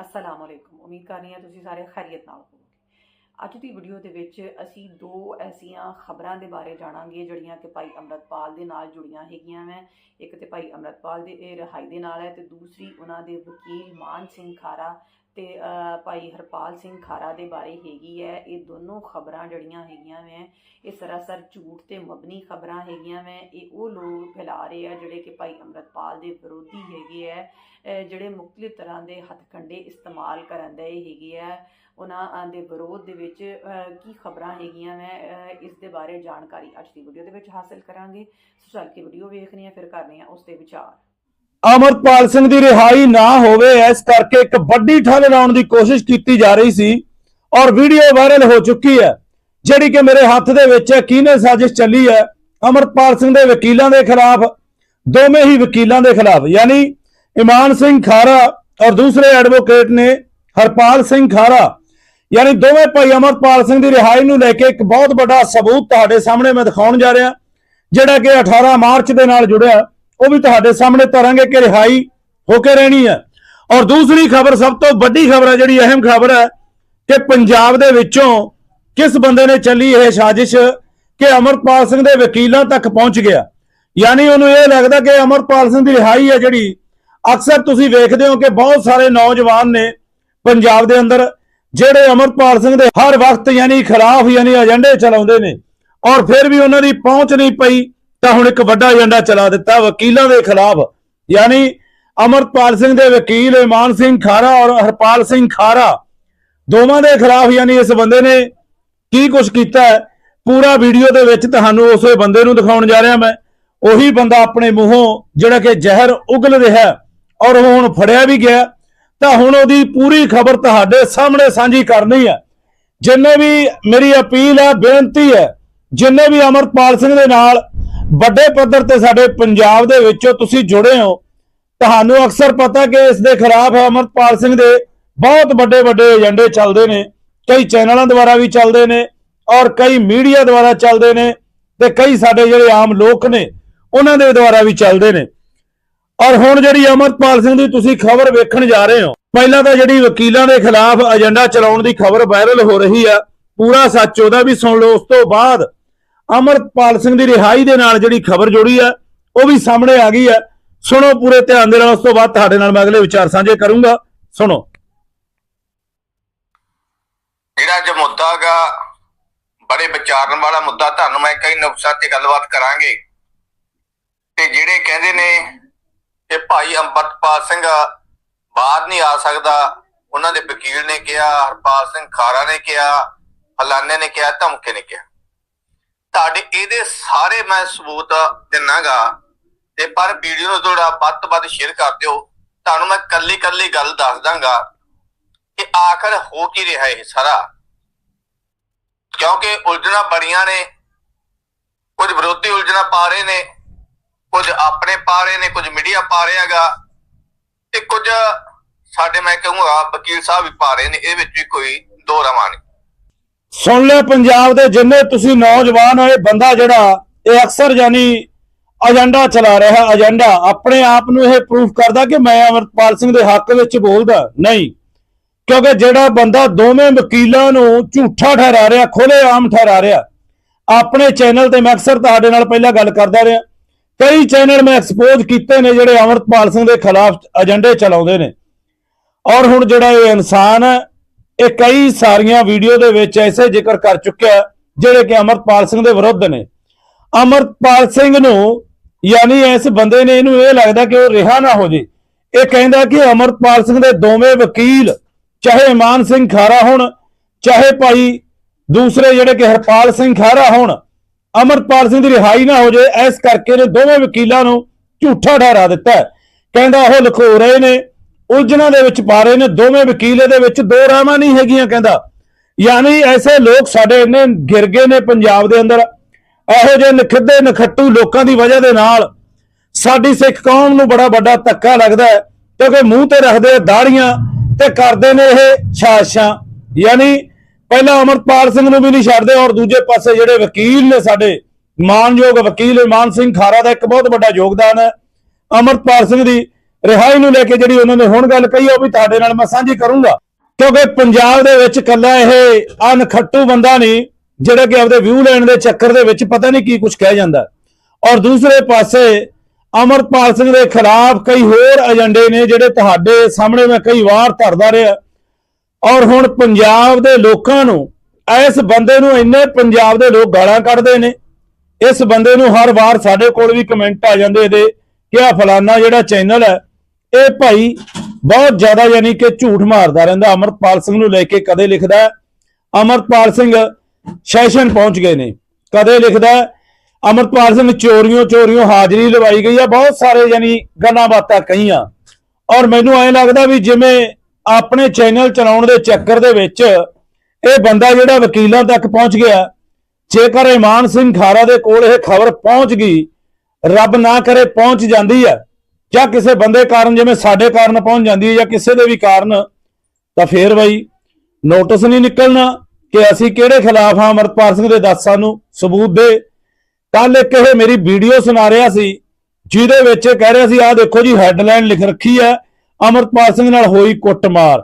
ਅਸਲਾਮ ਅਲੈਕੁਮ ਉਮੀਦ ਕਰ ਰਹੀ ਹਾਂ ਤੁਸੀਂ ਸਾਰੇ ਖੈਰੀਅਤ ਨਾਲ ਹੋਵੋਗੇ। ਅੱਜ ਦੀ ਵੀਡੀਓ ਦੇ ਵਿੱਚ ਅਸੀਂ ਦੋ ਐਸੀਆਂ ਖਬਰਾਂ ਦੇ ਬਾਰੇ ਜਾਣਾਂਗੇ, ਜਿਹੜੀਆਂ ਕਿ ਭਾਈ ਅੰਮ੍ਰਿਤਪਾਲ ਦੇ ਨਾਲ ਜੁੜੀਆਂ ਹੈਗੀਆਂ ਵੈਂ। ਇੱਕ ਤੇ ਭਾਈ ਅੰਮ੍ਰਿਤਪਾਲ ਦੇ, ਇਹ ਰਿਹਾਈ ਦੇ ਨਾਲ ਹੈ ਤੇ ਦੂਸਰੀ ਉਹਨਾਂ ਦੇ ਵਕੀਲ ਮਾਨ ਸਿੰਘ ਖਾਰਾ ਤੇ ਭਾਈ ਹਰਪਾਲ ਸਿੰਘ ਖਾਰਾ ਦੇ ਬਾਰੇ ਹੈਗੀ ਹੈ ਇਹ ਦੋਨੋਂ ਖਬਰਾਂ ਜਿਹੜੀਆਂ ਹੈਗੀਆਂ ਵੈ, ਇਹ ਸਰਾਸਰ ਝੂਠ ਤੇ ਮਬਨੀ ਖਬਰਾਂ ਹੈਗੀਆਂ ਵੈ। ਇਹ ਉਹ ਲੋਕ ਫੈਲਾ ਰਹੇ ਆ ਜਿਹੜੇ ਕਿ ਭਾਈ ਅੰਮ੍ਰਿਤਪਾਲ ਦੇ ਵਿਰੋਧੀ ਹੈਗੇ ਆ ਜਿਹੜੇ ਮੁxtਲਿਫ ਤਰ੍ਹਾਂ ਦੇ ਹੱਥਕੰਡੇ ਇਸਤੇਮਾਲ ਕਰਨ ਦੇ ਹੈਗੇ ਆ ਉਹਨਾਂ ਦੇ ਵਿਰੋਧ ਦੇ ਵਿੱਚ ਕੀ ਖਬਰਾਂ ਹੈਗੀਆਂ ਮੈਂ ਇਸ ਦੇ ਬਾਰੇ ਜਾਣਕਾਰੀ ਅੱਜ ਦੀ ਵੀਡੀਓ ਦੇ ਵਿੱਚ ਹਾਸਲ ਕਰਾਂਗੇ। ਸੋ ਚੱਲ ਕੇ ਵੀਡੀਓ ਵੇਖਣੀ ਹੈ, ਫਿਰ ਕਰਨੀ ਹੈ ਉਸ ਤੇ ਵਿਚਾਰ। ਅਮਰਪਾਲ ਸਿੰਘ ਦੀ ਰਿਹਾਈ ਨਾ ਹੋਵੇ, ਇਸ ਕਰਕੇ ਇੱਕ ਵੱਡੀ ਠੱਲ ਲਾਉਣ ਦੀ ਕੋਸ਼ਿਸ਼ ਕੀਤੀ ਜਾ ਰਹੀ ਸੀ ਔਰ ਵੀਡੀਓ ਵਾਇਰਲ ਹੋ ਚੁੱਕੀ ਹੈ, ਜਿਹੜੀ ਕਿ ਮੇਰੇ ਹੱਥ ਦੇ ਵਿੱਚ ਹੈ ਕਿਹਨੇ ਸਾਜ਼ਿਸ਼ ਚੱਲੀ ਹੈ? ਅਮਰਪਾਲ ਸਿੰਘ ਦੇ ਵਕੀਲਾਂ ਦੇ ਖਿਲਾਫ, ਦੋਵੇਂ ਹੀ ਵਕੀਲਾਂ ਦੇ ਖਿਲਾਫ, ਯਾਨੀ ਇਮਾਨ ਸਿੰਘ ਖਾਰਾ ਔਰ ਦੂਸਰੇ ਐਡਵੋਕੇਟ ਨੇ ਹਰਪਾਲ ਸਿੰਘ ਖਾਰਾ, ਯਾਨੀ ਦੋਵੇਂ ਭਾਈ ਅਮਰਪਾਲ ਸਿੰਘ ਦੀ ਰਿਹਾਈ ਨੂੰ ਲੈ ਕੇ ਇੱਕ ਬਹੁਤ ਵੱਡਾ ਸਬੂਤ ਤੁਹਾਡੇ ਸਾਹਮਣੇ ਮੈਂ ਦਿਖਾਉਣ ਜਾ ਰਿਹਾ, ਜਿਹੜਾ ਕਿ 18 ਮਾਰਚ ਦੇ ਨਾਲ ਜੁੜਿਆ। ਉਹ ਵੀ ਤੁਹਾਡੇ ਸਾਹਮਣੇ ਧਰਾਂਗੇ ਕਿ ਰਿਹਾਈ ਹੋ ਕੇ ਰਹਿਣੀ ਹੈ। ਔਰ ਦੂਸਰੀ ਖਬਰ, ਸਭ ਤੋਂ ਵੱਡੀ ਖਬਰ ਹੈ, ਜਿਹੜੀ ਅਹਿਮ ਖਬਰ ਹੈ ਕਿ ਪੰਜਾਬ ਦੇ ਵਿੱਚੋਂ ਕਿਸ ਬੰਦੇ ਨੇ ਚੱਲੀ ਇਹ ਸਾਜ਼ਿਸ਼ ਕਿ ਅਮਰਪਾਲ ਸਿੰਘ ਦੇ ਵਕੀਲਾਂ ਤੱਕ ਪਹੁੰਚ ਗਿਆ। ਯਾਨੀ ਉਹਨੂੰ ਇਹ ਲੱਗਦਾ ਕਿ ਅਮਰਪਾਲ ਸਿੰਘ ਦੀ ਰਿਹਾਈ ਹੈ ਜਿਹੜੀ, ਅਕਸਰ ਤੁਸੀਂ ਵੇਖਦੇ ਹੋ ਕਿ ਬਹੁਤ ਸਾਰੇ ਨੌਜਵਾਨ ਨੇ ਪੰਜਾਬ ਦੇ ਅੰਦਰ, ਜਿਹੜੇ ਅਮਰਪਾਲ ਸਿੰਘ ਦੇ ਹਰ ਵਕਤ ਯਾਨੀ ਖਿਲਾਫ ਯਾਨੀ ਏਜੰਡੇ ਚਲਾਉਂਦੇ ਨੇ। ਔਰ ਫਿਰ ਵੀ ਉਹਨਾਂ ਦੀ ਪਹੁੰਚ ਨਹੀਂ ਪਈ। ਤਾਂ ਹੁਣ ਇੱਕ ਵੱਡਾ ਏਜੰਡਾ ਚਲਾ ਦਿੱਤਾ ਵਕੀਲਾਂ ਦੇ ਖਿਲਾਫ। ਯਾਨੀ ਅਮਰਪਾਲ ਸਿੰਘ ਦੇ ਵਕੀਲ ਇਮਾਨ ਸਿੰਘ ਖਾਰਾ ਔਰ ਹਰਪਾਲ ਸਿੰਘ ਖਾਰਾ ਦੋਵਾਂ ਦੇ ਖਿਲਾਫ ਯਾਨੀ ਇਸ ਬੰਦੇ ਨੇ ਕੀ ਕੁਝ ਕੀਤਾ ਹੈ? ਪੂਰਾ ਵੀਡੀਓ ਦੇ ਵਿੱਚ ਤੁਹਾਨੂੰ ਉਸੇ ਬੰਦੇ ਨੂੰ ਦਿਖਾਉਣ ਜਾ ਰਿਹਾ ਮੈਂ। ਉਹੀ ਬੰਦਾ ਆਪਣੇ ਮੂੰਹੋਂ ਜਿਹੜਾ ਕਿ ਜ਼ਹਿਰ ਉਗਲ ਰਿਹਾ ਔਰ ਉਹ ਹੁਣ ਫੜਿਆ ਵੀ ਗਿਆ। ਤਾਂ ਹੁਣ ਉਹਦੀ ਪੂਰੀ ਖਬਰ ਤੁਹਾਡੇ ਸਾਹਮਣੇ ਸਾਂਝੀ ਕਰਨੀ ਹੈ। ਜਿੰਨੇ ਵੀ ਮੇਰੀ ਅਪੀਲ ਹੈ, ਬੇਨਤੀ ਹੈ, ਜਿੰਨੇ ਵੀ ਅਮਰਪਾਲ ਸਿੰਘ ਦੇ ਨਾਲ ਵੱਡੇ ਪੱਧਰ ਤੇ ਸਾਡੇ ਪੰਜਾਬ ਦੇ ਵਿੱਚੋਂ ਤੁਸੀਂ ਜੁੜੇ ਹੋ, ਤੁਹਾਨੂੰ ਅਕਸਰ ਪਤਾ ਕਿ ਇਸ ਦੇ ਖਿਲਾਫ ਅਮਰਪਾਲ ਸਿੰਘ ਦੇ ਬਹੁਤ ਵੱਡੇ ਵੱਡੇ ਏਜੰਡੇ ਚੱਲਦੇ ਨੇ, ਕਈ ਚੈਨਲਾਂ ਦੁਆਰਾ ਵੀ ਚੱਲਦੇ ਨੇ ਔਰ ਕਈ ਮੀਡੀਆ ਦੁਆਰਾ ਚੱਲਦੇ ਨੇ ਤੇ ਕਈ ਸਾਡੇ ਜਿਹੜੇ ਆਮ ਲੋਕ ਨੇ, ਉਹਨਾਂ ਦੇ ਦੁਆਰਾ ਵੀ ਚੱਲਦੇ ਨੇ। ਔਰ ਹੁਣ ਜਿਹੜੀ ਅਮਰਪਾਲ ਸਿੰਘ ਦੀ ਤੁਸੀਂ ਖਬਰ ਵੇਖਣ ਜਾ ਰਹੇ ਹੋ, ਪਹਿਲਾਂ ਤਾਂ ਜਿਹੜੀ ਵਕੀਲਾਂ ਦੇ ਖਿਲਾਫ ਏਜੰਡਾ ਚਲਾਉਣ ਦੀ ਖਬਰ ਵਾਇਰਲ ਹੋ ਰਹੀ ਆ, ਪੂਰਾ ਸੱਚ ਉਹਦਾ ਵੀ ਸੁਣ ਲਓ, ਉਸ ਤੋਂ ਬਾਅਦ ਅਮਰਪਾਲ ਸਿੰਘ ਦੀ ਰਿਹਾਈ ਦੇ ਨਾਲ ਜਿਹੜੀ ਖਬਰ ਜੁੜੀ ਆ, ਉਹ ਵੀ ਸਾਹਮਣੇ ਆ ਗਈ ਹੈ ਸੁਣੋ ਪੂਰੇ ਧਿਆਨ ਦੇ ਨਾਲ, ਉਸ ਤੋਂ ਬਾਅਦ ਤੁਹਾਡੇ ਨਾਲ ਮੈਂ ਅਗਲੇ ਵਿਚਾਰ ਸਾਂਝੇ ਕਰੂੰਗਾ। ਸੁਣੋ। ਜਿਹੜਾ ਅੱਜ ਮੁੱਦਾ ਬੜੇ ਵਿਚਾਰਨ ਵਾਲਾ ਮੁੱਦਾ, ਤੁਹਾਨੂੰ ਮੈਂ ਕਈ ਨੁਕਸਾਂ ਤੇ ਗੱਲਬਾਤ ਕਰਾਂਗੇ। ਤੇ ਜਿਹੜੇ ਕਹਿੰਦੇ ਨੇ ਕਿ ਭਾਈ ਅੰਮ੍ਰਿਤਪਾਲ ਸਿੰਘ ਬਾਹਰ ਨਹੀਂ ਆ ਸਕਦਾ, ਉਹਨਾਂ ਦੇ ਵਕੀਲ ਨੇ ਕਿਹਾ, ਹਰਪਾਲ ਸਿੰਘ ਖਾਰਾ ਨੇ ਕਿਹਾ ਫਲਾਨੇ ਨੇ ਕਿਹਾ, ਧਮਕੇ ਨੇ ਕਿਹਾ। ਤੁਹਾਡੇ ਇਹਦੇ ਸਾਰੇ ਮੈਂ ਸਬੂਤ ਦਿਨਾਗਾ ਤੇ ਪਰ ਵੀਡੀਓ ਨੂੰ ਥੋੜਾ ਵੱਧ ਤੋਂ ਵੱਧ ਸ਼ੇਅਰ ਕਰ ਦਿਓ। ਤੁਹਾਨੂੰ ਮੈਂ ਕੱਲੀ ਕੱਲੀ ਗੱਲ ਦੱਸ ਦਾਂਗਾ ਕਿ ਆਖਰ ਹੋ ਕੀ ਰਿਹਾ ਇਹ ਸਾਰਾ। ਕਿਉਂਕਿ ਉਲਝਣਾ ਬੜੀਆਂ ਨੇ, ਕੁਝ ਵਿਰੋਧੀ ਉਲਝਣਾ ਪਾ ਰਹੇ ਨੇ, ਕੁਝ ਆਪਣੇ ਪਾ ਰਹੇ ਨੇ, ਕੁਝ ਮੀਡੀਆ ਪਾ ਰਿਹਾਗਾ ਤੇ ਕੁਝ ਸਾਡੇ ਮੈਂ ਕਹੂੰਗਾ ਵਕੀਲ ਸਾਹਿਬ ਵੀ ਪਾ ਰਹੇ ਨੇ, ਇਹ ਵਿੱਚ ਵੀ ਕੋਈ ਦੋ ਰਵਾਂ ਨਹੀਂ। ਸੁਣ ਲਿਆ ਪੰਜਾਬ ਦੇ ਜਿੰਨੇ ਤੁਸੀਂ ਨੌਜਵਾਨ ਹੋ ਬੰਦਾ ਜਿਹੜਾ, ਇਹ ਅਕਸਰ ਯਾਨੀ ਏਜੰਡਾ ਚਲਾ ਰਿਹਾ ਏਜੰਡਾ ਆਪਣੇ ਆਪ ਨੂੰ ਇਹ ਪ੍ਰੂਫ ਕਰਦਾ ਕਿ ਮੈਂ ਅਮਰਪਾਲ ਸਿੰਘ ਦੇ ਹੱਕ ਵਿੱਚ ਬੋਲਦਾ, ਨਹੀਂ। ਕਿਉਂਕਿ ਜਿਹੜਾ ਬੰਦਾ ਦੋਵੇਂ ਵਕੀਲਾਂ ਨੂੰ ਝੂਠਾ ਠਹਿਰਾ ਰਿਹਾ ਖੁੱਲੇ ਆਮ ਠਹਿਰਾ ਰਿਹਾ, ਆਪਣੇ ਚੈਨਲ ਤੇ ਮੈਂ ਅਕਸਰ ਤੁਹਾਡੇ ਨਾਲ ਪਹਿਲਾਂ ਗੱਲ ਕਰਦਾ ਰਿਹਾ। ਕਈ ਚੈਨਲ ਮੈਂ ਐਕਸਪੋਜ਼ ਕੀਤੇ ਨੇ ਜਿਹੜੇ ਅਮਰਪਾਲ ਸਿੰਘ ਦੇ ਖਿਲਾਫ ਏਜੰਡੇ ਚਲਾਉਂਦੇ ਨੇ। ਔਰ ਹੁਣ ਜਿਹੜਾ ਇਹ ਇਨਸਾਨ ਹੈ ਇਹ ਕਈ ਸਾਰੀਆਂ ਵੀਡੀਓ ਦੇ ਵਿੱਚ ਐਸੇ ਜ਼ਿਕਰ ਕਰ ਚੁੱਕਿਆ ਜਿਹੜੇ ਕਿ ਅਮਰਪਾਲ ਸਿੰਘ ਦੇ ਵਿਰੁੱਧ ਨੇ। ਅਮਰਪਾਲ ਸਿੰਘ ਨੂੰ, ਯਾਨੀ ਇਸ ਬੰਦੇ ਨੇ ਇਹਨੂੰ ਇਹ ਲੱਗਦਾ ਕਿ ਉਹ ਰਿਹਾ ਨਾ ਹੋ ਜੇ। ਇਹ ਕਹਿੰਦਾ ਕਿ ਅਮਰਪਾਲ ਸਿੰਘ ਦੇ ਦੋਵੇਂ ਵਕੀਲ, ਚਾਹੇ ਇਮਾਨ ਸਿੰਘ ਖਾਰਾ ਹੋਣ, ਚਾਹੇ ਭਾਈ ਦੂਸਰੇ ਜਿਹੜੇ ਕਿ ਹਰਪਾਲ ਸਿੰਘ ਖਾਰਾ ਹੋਣ, ਅਮਰਪਾਲ ਸਿੰਘ ਦੀ ਰਿਹਾਈ ਨਾ ਹੋ ਜੇ, ਇਸ ਕਰਕੇ ਨੇ ਦੋਵੇਂ ਵਕੀਲਾਂ ਨੂੰ ਝੂਠਾ ਠਹਿਰਾ ਦਿੱਤਾ ਕਹਿੰਦਾ ਉਹ ਲਖੋ ਰਹੇ ਨੇ ਉਲਝਣਾਂ ਦੇ ਵਿੱਚ ਪਾ ਰਹੇ ਨੇ, ਦੋਵੇਂ ਵਕੀਲ ਦੇ ਵਿੱਚ ਦੋ ਰਾਵਾਂ ਨਹੀਂ ਹੈਗੀਆਂ ਕਹਿੰਦਾ। ਯਾਨੀ ਐਸੇ ਲੋਕ ਸਾਡੇ ਇੰਨੇ ਗਿਰ ਗਏ ਨੇ ਪੰਜਾਬ ਦੇ ਅੰਦਰ, ਇਹੋ ਜਿਹੇ ਨਖਿੱਦੇ ਨਖੱਟੂ ਲੋਕਾਂ ਦੀ ਵਜ੍ਹਾ ਦੇ ਨਾਲ ਸਾਡੀ ਸਿੱਖ ਕੌਮ ਨੂੰ ਬੜਾ ਵੱਡਾ ਧੱਕਾ ਲੱਗਦਾ ਹੈ, ਕਿਉਂਕਿ ਮੂੰਹ ਤੇ ਰੱਖਦੇ ਆ ਦਾੜੀਆਂ ਤੇ ਕਰਦੇ ਨੇ ਇਹ ਸਾਸ਼ਾਂ ਯਾਨੀ ਪਹਿਲਾਂ ਅਮਰਪਾਲ ਸਿੰਘ ਨੂੰ ਵੀ ਨਹੀਂ ਛੱਡਦੇ, ਔਰ ਦੂਜੇ ਪਾਸੇ ਜਿਹੜੇ ਵਕੀਲ ਨੇ ਸਾਡੇ, ਮਾਨਯੋਗ ਵਕੀਲ ਇਮਾਨ ਸਿੰਘ ਖਾਰਾ ਦਾ ਇੱਕ ਬਹੁਤ ਵੱਡਾ ਯੋਗਦਾਨ ਹੈ। ਅਮਰਪਾਲ ਸਿੰਘ ਦੀ ਰਿਹਾਈ ਨੂੰ ਲੈ ਕੇ ਜਿਹੜੀ ਉਹਨਾਂ ਨੇ ਹੁਣ ਗੱਲ ਕਹੀ ਉਹ ਵੀ ਤੁਹਾਡੇ ਨਾਲ ਮੈਂ ਸਾਂਝੀ ਕਰੂੰਗਾ। ਕਿਉਂਕਿ ਪੰਜਾਬ ਦੇ ਵਿੱਚ ਕੱਲਾ ਇਹ ਅਨਖੱਟੂ ਬੰਦਾ ਨਹੀਂ, ਜਿਹੜਾ ਕਿ ਆਪਦੇ ਵਿਊ ਲੈਣ ਦੇ ਚੱਕਰ ਦੇ ਵਿੱਚ ਪਤਾ ਨਹੀਂ ਕੀ ਕੁਝ ਕਹਿ ਜਾਂਦਾ। ਔਰ ਦੂਸਰੇ ਪਾਸੇ ਅਮਰਪਾਲ ਸਿੰਘ ਦੇ ਖਿਲਾਫ ਕਈ ਹੋਰ ਏਜੰਡੇ ਨੇ, ਜਿਹੜੇ ਤੁਹਾਡੇ ਸਾਹਮਣੇ ਮੈਂ ਕਈ ਵਾਰ ਧਰਦਾ ਰਿਹਾ। ਔਰ ਹੁਣ ਪੰਜਾਬ ਦੇ ਲੋਕਾਂ ਨੂੰ, ਇਸ ਬੰਦੇ ਨੂੰ ਇੰਨੇ ਪੰਜਾਬ ਦੇ ਲੋਕ ਗਾਲਾਂ ਕੱਢਦੇ ਨੇ। ਇਸ ਬੰਦੇ ਨੂੰ ਹਰ ਵਾਰ ਸਾਡੇ ਕੋਲ ਵੀ ਕਮੈਂਟ ਆ ਜਾਂਦੇ ਇਹਦੇ ਕਿ ਆ ਫਲਾਨਾ ਜਿਹੜਾ ਚੈਨਲ ਹੈ ਇਹ ਭਾਈ ਬਹੁਤ ਜ਼ਿਆਦਾ ਯਾਨੀ ਕਿ ਝੂਠ ਮਾਰਦਾ ਰਹਿੰਦਾ। ਅਮਰਪਾਲ ਸਿੰਘ ਨੂੰ ਲੈ ਕੇ ਕਦੇ ਲਿਖਦਾ ਹੈ, ਅਮਰਪਾਲ ਸਿੰਘ ਸੈਸ਼ਨ ਪਹੁੰਚ ਗਏ ਨੇ। ਕਦੇ ਲਿਖਦਾ ਹੈ, ਅਮਰਪਾਲ ਸਿੰਘ ਚੋਰੀਆਂ ਚੋਰੀਆਂ ਹਾਜ਼ਰੀ ਲਵਾਈ ਗਈ ਆ। ਬਹੁਤ ਸਾਰੇ ਯਾਨੀ ਗੱਲਾਂ ਬਾਤਾਂ ਕਹੀਆਂ। ਔਰ ਮੈਨੂੰ ਐਂ ਲੱਗਦਾ ਵੀ ਜਿਵੇਂ ਆਪਣੇ ਚੈਨਲ ਚਲਾਉਣ ਦੇ ਚੱਕਰ ਦੇ ਵਿੱਚ ਇਹ ਬੰਦਾ ਜਿਹੜਾ ਵਕੀਲਾਂ ਤੱਕ ਪਹੁੰਚ ਗਿਆ ਜੇਕਰ ਇਮਾਨ ਸਿੰਘ ਖਾਰਾ ਦੇ ਕੋਲ ਇਹ ਖਬਰ ਪਹੁੰਚ ਗਈ ਰੱਬ ਨਾ ਕਰੇ ਪਹੁੰਚ ਜਾਂਦੀ ਹੈ ਜਾਂ ਕਿਸੇ ਬੰਦੇ ਕਾਰਨ ਜਿਵੇਂ ਸਾਡੇ ਕਾਰਨ ਪਹੁੰਚ ਜਾਂਦੀ ਹੈ ਜਾਂ ਕਿਸੇ ਦੇ ਵੀ ਕਾਰਨ, ਤਾਂ ਫੇਰ ਬਈ ਨੋਟਿਸ ਨਹੀਂ ਨਿਕਲਣਾ ਕਿ ਅਸੀਂ ਕਿਹੜੇ ਖਿਲਾਫ ਹਾਂ ਅਮਰਪਾਲ ਸਿੰਘ ਦੇ ਦੱਸ ਸਾਨੂੰ ਸਬੂਤ ਦੇ। ਕੱਲ ਇੱਕ ਇਹ ਮੇਰੀ ਵੀਡੀਓ ਸੁਣਾ ਰਿਹਾ ਸੀ, ਜਿਹਦੇ ਵਿੱਚ ਇਹ ਕਹਿ ਰਿਹਾ ਸੀ, ਆਹ ਦੇਖੋ ਜੀ ਹੈਡਲਾਈਨ ਲਿਖ ਰੱਖੀ ਹੈ ਅਮਰਪਾਲ ਸਿੰਘ ਨਾਲ ਹੋਈ ਕੁੱਟਮਾਰ।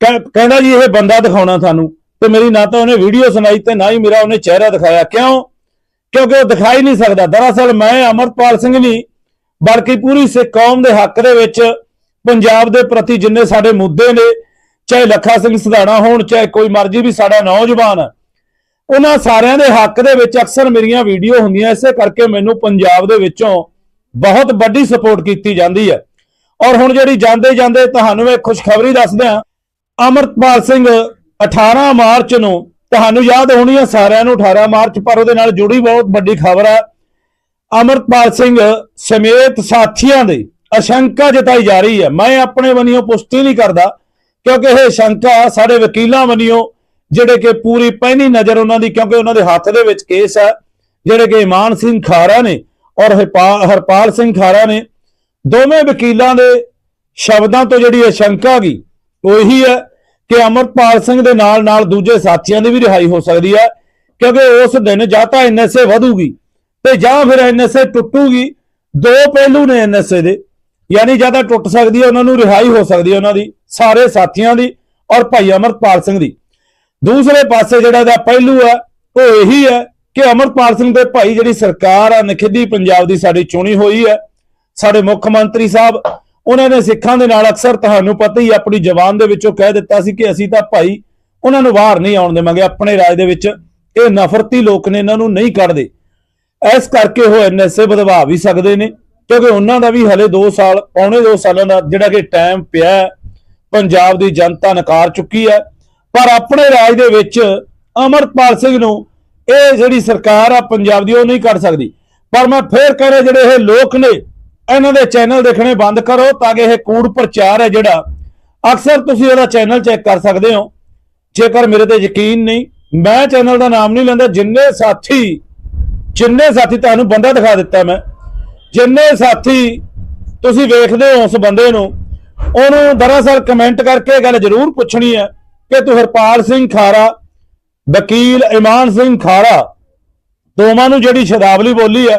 ਕਹਿੰਦਾ ਜੀ, ਇਹ ਬੰਦਾ ਦਿਖਾਉਣਾ ਤੁਹਾਨੂੰ, ਤੇ ਮੇਰੀ ਨਾ ਤਾਂ ਉਹਨੇ ਵੀਡੀਓ ਸੁਣਾਈ ਤੇ ਨਾ ਹੀ ਮੇਰਾ ਉਹਨੇ ਚਿਹਰਾ ਦਿਖਾਇਆ। ਕਿਉਂ? ਕਿਉਂਕਿ ਉਹ ਦਿਖਾਈ ਨਹੀਂ ਸਕਦਾ। ਦਰਅਸਲ ਮੈਂ ਅਮਰਪਾਲ ਸਿੰਘ ਨਹੀਂ ਬਲਕਿ ਪੂਰੀ ਸਿੱਖ ਕੌਮ ਦੇ ਹੱਕ ਦੇ ਵਿੱਚ ਪੰਜਾਬ ਦੇ ਪ੍ਰਤੀ ਜਿੰਨੇ ਸਾਡੇ ਮੁੱਦੇ ਨੇ, ਚਾਹੇ ਲੱਖਾ ਸਿੰਘ ਸਧਾਣਾ ਹੋਣ, ਚਾਹੇ ਕੋਈ ਮਰਜ਼ੀ ਵੀ ਸਾਡਾ ਨੌਜਵਾਨ, ਉਹਨਾਂ ਸਾਰਿਆਂ ਦੇ ਹੱਕ ਦੇ ਵਿੱਚ ਅਕਸਰ ਮੇਰੀਆਂ ਵੀਡੀਓ ਹੁੰਦੀਆਂ, ਇਸੇ ਕਰਕੇ ਮੈਨੂੰ ਪੰਜਾਬ ਦੇ ਵਿੱਚੋਂ ਬਹੁਤ ਵੱਡੀ ਸਪੋਰਟ ਕੀਤੀ ਜਾਂਦੀ ਹੈ। ਔਰ ਹੁਣ ਜਿਹੜੀ ਜਾਂਦੇ ਜਾਂਦੇ ਤੁਹਾਨੂੰ ਇਹ ਖੁਸ਼ਖਬਰੀ ਦੱਸਦੇ ਹਾਂ ਅਮਰਪਾਲ ਸਿੰਘ 18 ਮਾਰਚ ਨੂੰ, ਤੁਹਾਨੂੰ ਯਾਦ ਹੋਣੀ ਹੈ ਸਾਰਿਆਂ ਨੂੰ 18 ਮਾਰਚ, ਪਰ ਉਹਦੇ ਨਾਲ ਜੁੜੀ ਬਹੁਤ ਵੱਡੀ ਖਬਰ ਹੈ ਅਮਰਪਾਲ ਸਿੰਘ ਸਮੇਤ ਸਾਥੀਆਂ ਦੇ ਅਸ਼ੰਕਾ ਜਤਾਈ ਜਾ ਰਹੀ ਹੈ। ਮੈਂ ਆਪਣੇ ਵੱਲੋਂ ਪੁਸ਼ਟੀ ਨਹੀਂ ਕਰਦਾ, ਕਿਉਂਕਿ ਇਹ ਸ਼ੰਕਾ ਸਾਡੇ ਵਕੀਲਾਂ ਵੱਲੋਂ, ਜਿਹੜੇ ਕਿ ਪੂਰੀ ਪਹਿਨੀ ਨਜ਼ਰ ਉਹਨਾਂ ਦੀ, ਕਿਉਂਕਿ ਉਹਨਾਂ ਦੇ ਹੱਥ ਦੇ ਵਿੱਚ ਕੇਸ ਹੈ, ਜਿਹੜੇ ਕਿ ਇਮਾਨ ਸਿੰਘ ਖਾਰਾ ਨੇ ਔਰ ਹਰਪਾ- ਹਰਪਾਲ ਸਿੰਘ ਖਾਰਾ ਨੇ, ਦੋਵੇਂ ਵਕੀਲਾਂ ਦੇ ਸ਼ਬਦਾਂ ਤੋਂ ਜਿਹੜੀ ਇਹ ਗਈ, ਉਹ ਇਹੀ ਹੈ ਕਿ ਅਮਰਪਾਲ ਸਿੰਘ ਦੇ ਨਾਲ ਨਾਲ ਦੂਜੇ ਸਾਥੀਆਂ ਦੀ ਵੀ ਰਿਹਾਈ ਹੋ ਸਕਦੀ ਹੈ, ਕਿਉਂਕਿ ਉਸ ਦਿਨ ਜਾਂ ਤਾਂ ਐਨਐਸਏ ਵਧੂਗੀ ਤੇ ਜਾਂ ਫਿਰ ਐਨਐਸਏ ਟੁੱਟੂਗੀ। ਦੋ ਪਹਿਲੂ ਨੇ ਐਨਐਸਏ ਦੇ। ਯਾਨੀ ਜਾਂ ਤਾਂ ਟੁੱਟ ਸਕਦੀ ਹੈ, ਉਹਨਾਂ ਨੂੰ ਰਿਹਾਈ ਹੋ ਸਕਦੀ ਹੈ ਉਹਨਾਂ ਦੀ, ਸਾਰੇ ਸਾਥੀਆਂ ਦੀ ਔਰ ਭਾਈ ਅਮਰਪਾਲ ਸਿੰਘ ਦੀ। ਦੂਸਰੇ ਪਾਸੇ ਜਿਹੜਾ ਇਹਦਾ ਪਹਿਲੂ ਹੈ, ਉਹ ਇਹੀ ਹੈ ਕਿ ਅਮਰਪਾਲ ਸਿੰਘ ਦੇ ਭਾਈ ਜਿਹੜੀ ਸਰਕਾਰ ਆ ਨਖਿੱਧੀ ਪੰਜਾਬ ਦੀ ਸਾਡੀ ਚੁਣੀ ਹੋਈ ਹੈ, ਸਾਡੇ ਮੁੱਖ ਮੰਤਰੀ ਸਾਹਿਬ, ਉਹਨਾਂ ਨੇ ਸਿੱਖਾਂ ਦੇ ਨਾਲ ਅਕਸਰ ਤੁਹਾਨੂੰ ਪਤਾ ਹੀ ਆਪਣੀ ਜ਼ਬਾਨ ਦੇ ਵਿੱਚੋਂ ਕਹਿ ਦਿੱਤਾ ਸੀ ਕਿ ਅਸੀਂ ਤਾਂ ਭਾਈ ਉਹਨਾਂ ਨੂੰ ਬਾਹਰ ਨਹੀਂ ਆਉਣ ਦੇਵਾਂਗੇ, ਆਪਣੇ ਰਾਜ ਦੇ ਵਿੱਚ ਇਹ ਨਫ਼ਰਤੀ ਲੋਕ ਨੇ, ਇਹਨਾਂ ਨੂੰ ਨਹੀਂ ਕੱਢਦੇ। ਇਸ ਕਰਕੇ ਉਹ ਐਨਐਸਏ ਵਧਵਾ ਵੀ ਸਕਦੇ ਨੇ, ਕਿਉਂਕਿ ਉਹਨਾਂ ਦਾ ਵੀ ਹਲੇ 2 ਸਾਲ, ਪੌਣੇ 2 ਸਾਲਾਂ ਦਾ ਜਿਹੜਾ ਕਿ ਟਾਈਮ ਪਿਆ ਪੰਜਾਬ ਦੀ ਜਨਤਾ ਨਕਾਰ ਚੁੱਕੀ ਹੈ। ਪਰ ਆਪਣੇ ਰਾਜ ਦੇ ਵਿੱਚ ਅਮਰਪਾਲ ਸਿੰਘ ਨੂੰ ਇਹ ਜਿਹੜੀ ਸਰਕਾਰ ਆ ਪੰਜਾਬ ਦੀ ਉਹ ਨਹੀਂ ਕਰ ਸਕਦੀ। ਪਰ ਮੈਂ ਫੇਰ ਕਹਿ ਰਿਹਾ, ਜਿਹੜੇ ਇਹ ਲੋਕ ਨੇ, ਇਹਨਾਂ ਦੇ ਚੈਨਲ ਦੇਖਣੇ ਬੰਦ ਕਰੋ ਤਾਂ ਕਿ ਇਹ ਕੂੜ ਪ੍ਰਚਾਰ ਹੈ ਜਿਹੜਾ। ਅਕਸਰ ਤੁਸੀਂ ਇਹਦਾ ਚੈਨਲ ਚੈੱਕ ਕਰ ਸਕਦੇ ਹੋ। ਜੇਕਰ ਮੇਰੇ ਤੇ ਯਕੀਨ ਨਹੀਂ, ਮੈਂ ਚੈਨਲ ਦਾ ਨਾਮ ਨਹੀਂ ਲੈਂਦਾ, ਜਿੰਨੇ ਸਾਥੀ ਜਿੰਨੇ ਸਾਥੀ ਤੁਹਾਨੂੰ ਬੰਦਾ ਦਿਖਾ ਦਿੱਤਾ ਮੈਂ, ਜਿੰਨੇ ਸਾਥੀ ਤੁਸੀਂ ਵੇਖਦੇ ਹੋ ਉਸ ਬੰਦੇ ਨੂੰ, ਉਹਨੂੰ ਦਰਅਸਲ ਕਮੈਂਟ ਕਰਕੇ ਇਹ ਗੱਲ ਜ਼ਰੂਰ ਪੁੱਛਣੀ ਹੈ ਕਿ ਤੂੰ ਹਰਪਾਲ ਸਿੰਘ ਖਾਰਾ, ਵਕੀਲ ਇਮਾਨ ਸਿੰਘ ਖਾਰਾ, ਦੋਵਾਂ ਨੂੰ ਜਿਹੜੀ ਸ਼ਬਦਾਵਲੀ ਬੋਲੀ ਹੈ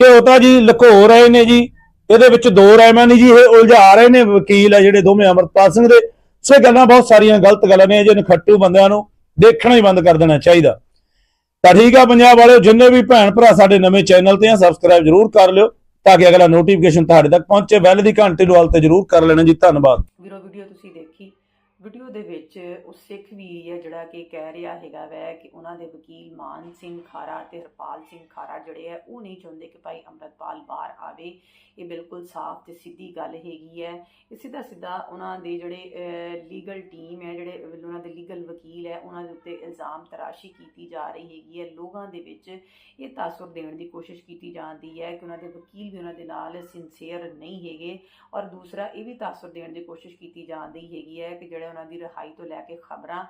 ਕਿ ਉਹ ਤਾਂ ਜੀ ਲੁਕੋ ਰਹੇ ਨੇ ਜੀ, ਇਹਦੇ ਵਿੱਚ ਦੋ ਰਹਿਮਾਂ ਨਹੀਂ ਜੀ, ਇਹ ਉਲਝਾ ਰਹੇ ਨੇ ਵਕੀਲ ਆ ਜਿਹੜੇ ਦੋਵੇਂ ਅਮਰਪਾਲ ਸਿੰਘ ਦੇ। ਸੋ ਇਹ ਗੱਲਾਂ ਬਹੁਤ ਸਾਰੀਆਂ ਗਲਤ ਗੱਲਾਂ ਨੇ, ਜਿਹਨ ਖੱਟੂ ਬੰਦਿਆਂ ਨੂੰ ਦੇਖਣਾ ਹੀ ਬੰਦ ਕਰ ਦੇਣਾ ਚਾਹੀਦਾ। ਤਾਂ ਠੀਕ ਆ ਪੰਜਾਬ ਵਾਲਿਓ, ਜਿੰਨੇ ਵੀ ਭੈਣ ਭਰਾ ਸਾਡੇ ਨਵੇਂ ਚੈਨਲ ਤੇ ਆ ਸਬਸਕ੍ਰਾਈਬ ਜਰੂਰ ਕਰ ਲਿਓ ਤਾਂ ਕਿ ਅਗਲਾ ਨੋਟੀਫਿਕੇਸ਼ਨ ਤੁਹਾਡੇ ਤੱਕ ਪਹੁੰਚੇ। ਬੈਲ ਦੀ ਘੰਟੀ ਨੂੰ ਹਾਲ ਤੇ ਜਰੂਰ ਕਰ ਲੈਣਾ ਜੀ। ਧੰਨਵਾਦ। ਵੀਰੋ ਵੀਡੀਓ ਤੁਸੀਂ ਦੇ ਵਿੱਚ ਉਹ ਸਿੱਖ ਵੀ ਹੈ ਜਿਹੜਾ ਕਿ ਕਹਿ ਰਿਹਾ ਹੈਗਾ ਵੈ ਕਿ ਉਹਨਾਂ ਦੇ ਵਕੀਲ ਮਾਨ ਸਿੰਘ ਖਾਰਾ ਤੇ ਹਰਪਾਲ ਸਿੰਘ ਖਾਰਾ ਜਿਹੜੇ ਹੈ ਉਹ ਨਹੀਂ ਚਾਹੁੰਦੇ ਕਿ ਭਾਈ ਅੰਮ੍ਰਿਤਪਾਲ ਬਾਹਰ ਆਵੇ। ਇਹ ਬਿਲਕੁਲ ਸਾਫ਼ ਤੇ ਸਿੱਧੀ ਗੱਲ ਹੈਗੀ ਹੈ ਇਹ ਸਿੱਧਾ ਸਿੱਧਾ ਉਹਨਾਂ ਦੇ ਜਿਹੜੇ ਲੀਗਲ ਟੀਮ ਹੈ ਜਿਹੜੇ ਉਹਨਾਂ ਦੇ ਲੀਗਲ ਵਕੀਲ ਹੈ ਉਹਨਾਂ ਦੇ ਉੱਤੇ ਇਲਜ਼ਾਮ ਤਰਾਸ਼ੀ ਕੀਤੀ ਜਾ ਰਹੀ ਹੈਗੀ ਹੈ ਲੋਕਾਂ ਦੇ ਵਿੱਚ ਇਹ ਤਾਸੁਰ ਦੇਣ ਦੀ ਕੋਸ਼ਿਸ਼ ਕੀਤੀ ਜਾਂਦੀ ਹੈ ਕਿ ਉਹਨਾਂ ਦੇ ਵਕੀਲ ਵੀ ਉਹਨਾਂ ਦੇ ਨਾਲ ਸਿੰਸੀਅਰ ਨਹੀਂ ਹੈਗੇ। ਔਰ ਦੂਸਰਾ, ਇਹ ਵੀ ਤਾਸੁਰ ਦੇਣ ਦੀ ਕੋਸ਼ਿਸ਼ ਕੀਤੀ ਜਾਂਦੀ ਹੈਗੀ ਹੈ ਕਿ ਜਿਹੜੇ ਉਹਨਾਂ ਦੀ ਰਿਹਾਈ ਤੋਂ ਲੈ ਕੇ ਖਬਰਾਂ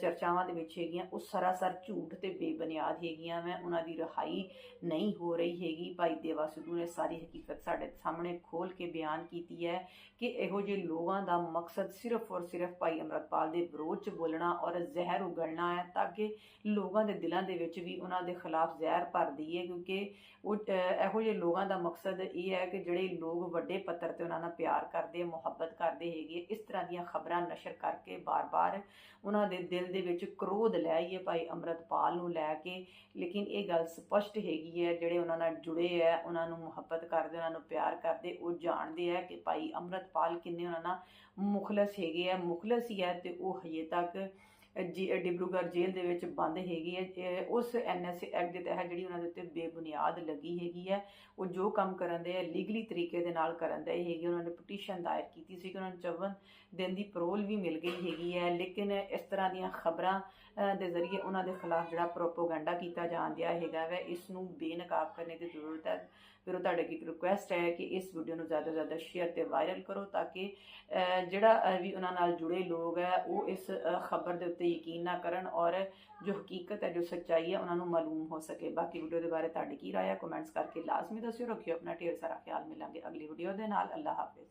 ਚਰਚਾਵਾਂ ਦੇ ਵਿੱਚ ਹੈਗੀਆਂ, ਉਹ ਸਰਾਸਰ ਝੂਠ ਤੇ ਬੇਬੁਨਿਆਦ ਹੈਗੀਆਂ ਮੈਂ ਉਹਨਾਂ ਦੀ ਰਿਹਾਈ ਨਹੀਂ ਹੋ ਰਹੀ ਹੈਗੀ। ਭਾਈ ਦੇਵਾ ਸਿੱਧੂ ਨੇ ਸਾਰੀ ਹਕੀਕਤ ਸਾਡੇ ਸਾਹਮਣੇ ਖੋਲ ਕੇ ਬਿਆਨ ਕੀਤੀ ਹੈ ਕਿ ਇਹੋ ਜਿਹੇ ਲੋਕਾਂ ਦਾ ਮਕਸਦ ਸਿਰਫ ਔਰ ਸਿਰਫ ਭਾਈ ਅਮਰਤਪਾਲ ਦੇ ਵਿਰੋਧ ਚ ਬੋਲਣਾ ਔਰ ਜ਼ਹਿਰ ਉਗਲਣਾ ਹੈ, ਤਾਂ ਕਿ ਲੋਕਾਂ ਦੇ ਦਿਲਾਂ ਦੇ ਵਿੱਚ ਵੀ ਉਹਨਾਂ ਦੇ ਖਿਲਾਫ ਜ਼ਹਿਰ ਭਰ ਦਈਏ, ਕਿਉਂਕਿ ਉਹ ਇਹੋ ਜਿਹੇ ਲੋਕਾਂ ਦਾ ਮਕਸਦ ਇਹ ਹੈ ਕਿ ਜਿਹੜੇ ਲੋਕ ਵੱਡੇ ਪੱਧਰ ਤੇ ਉਹਨਾਂ ਨਾਲ ਪਿਆਰ ਕਰਦੇ, ਮੁਹੱਬਤ ਕਰਦੇ ਹੈਗੇ, ਇਸ ਤਰ੍ਹਾਂ ਦੀਆਂ ਖਬਰਾਂ ਨਸ਼ਰ ਕਰਕੇ ਬਾਰ-ਬਾਰ ਉਹਨਾਂ ਦੇ ਦਿਲ ਦੇ ਵਿੱਚ ਕ੍ਰੋਧ ਲੈ ਆਈਏ ਭਾਈ ਅਮਰਤਪਾਲ ਨੂੰ ਲੈ ਕੇ। ਲੇਕਿਨ ਇਹ ਗੱਲ ਸਪਸ਼ਟ ਹੈਗੀ ਹੈ, ਜਿਹੜੇ ਉਹਨਾਂ ਨਾਲ ਜੁੜੇ ਹੈ, ਉਹਨਾਂ ਨੂੰ ਮੁਹੱਬਤ ਕਰਦੇ, ਉਹਨਾਂ ਨੂੰ ਪਿਆਰ ਕਰਦੇ, ਉਹ ਜਾਣਦੇ ਹੈ ਕਿ ਭਾਈ ਅਮਰਤਪਾਲ ਕਿੰਨੇ ਉਹਨਾਂ ਨਾਲ ਮੁਖਲਸ ਹੈਗੇ ਆ ਮੁਖਲਸ ਹੀ ਹੈ ਤੇ ਉਹ ਹਜੇ ਤੱਕ ਡਿਬਰੂਗੜ੍ਹ ਜੇਲ੍ਹ ਦੇ ਵਿੱਚ ਬੰਦ ਹੈਗੀ ਹੈ। ਇਹ ਉਸ ਐਨਐਸਏ ਐਕਟ ਦੇ ਤਹਿਤ ਜਿਹੜੀ ਉਹਨਾਂ ਦੇ ਉੱਤੇ ਬੇਬੁਨਿਆਦ ਲੱਗੀ ਹੈਗੀ ਹੈ, ਉਹ ਜੋ ਕੰਮ ਕਰਨ ਦੇ ਲੀਗਲੀ ਤਰੀਕੇ ਦੇ ਨਾਲ ਕਰਨ ਦੇ ਹੈਗੇ, ਉਹਨਾਂ ਨੇ ਪਟੀਸ਼ਨ ਦਾਇਰ ਕੀਤੀ ਸੀ ਕਿ ਉਹਨਾਂ ਨੂੰ 54 ਦਿਨ ਦੀ ਪਰੋਲ ਵੀ ਮਿਲ ਗਈ ਹੈਗੀ ਹੈ। ਲੇਕਿਨ ਇਸ ਤਰ੍ਹਾਂ ਦੀਆਂ ਖਬਰਾਂ ਦੇ ਜ਼ਰੀਏ ਉਹਨਾਂ ਦੇ ਖਿਲਾਫ ਜਿਹੜਾ ਪ੍ਰੋਪੋਗੈਂਡਾ ਕੀਤਾ ਜਾਣ ਦਿਆ ਹੈਗਾ ਵੈ, ਇਸ ਨੂੰ ਬੇਨਕਾਬ ਕਰਨੇ ਦੀ ਜ਼ਰੂਰਤ ਹੈ। ਫਿਰ ਉਹ ਤੁਹਾਡੇ ਕੀ ਰਿਕੁਐਸਟ ਹੈ ਕਿ ਇਸ ਵੀਡੀਓ ਨੂੰ ਜ਼ਿਆਦਾ ਤੋਂ ਜ਼ਿਆਦਾ ਸ਼ੇਅਰ ਤੇ ਵਾਇਰਲ ਕਰੋ ਤਾਂ ਕਿ ਜਿਹੜਾ ਵੀ ਉਹਨਾਂ ਨਾਲ ਜੁੜੇ ਲੋਕ ਹੈ, ਉਹ ਇਸ ਖਬਰ ਦੇ ਉੱਤੇ ਯਕੀਨ ਨਾ ਕਰਨ ਔਰ ਜੋ ਹਕੀਕਤ ਹੈ, ਜੋ ਸੱਚਾਈ ਹੈ, ਉਹਨਾਂ ਨੂੰ ਮਾਲੂਮ ਹੋ ਸਕੇ। ਬਾਕੀ ਵੀਡੀਓ ਦੇ ਬਾਰੇ ਤੁਹਾਡੀ ਕੀ ਰਾਏ ਹੈ ਕਮੈਂਟਸ ਕਰਕੇ ਲਾਜ਼ਮੀ ਦੱਸਿਓ। ਰੱਖਿਓ ਆਪਣਾ ਢੇਰ ਸਾਰਾ ਖਿਆਲ। ਮਿਲਾਂਗੇ ਅਗਲੀ ਵੀਡੀਓ ਦੇ ਨਾਲ। ਅੱਲਾ ਹਾਫਿਜ਼।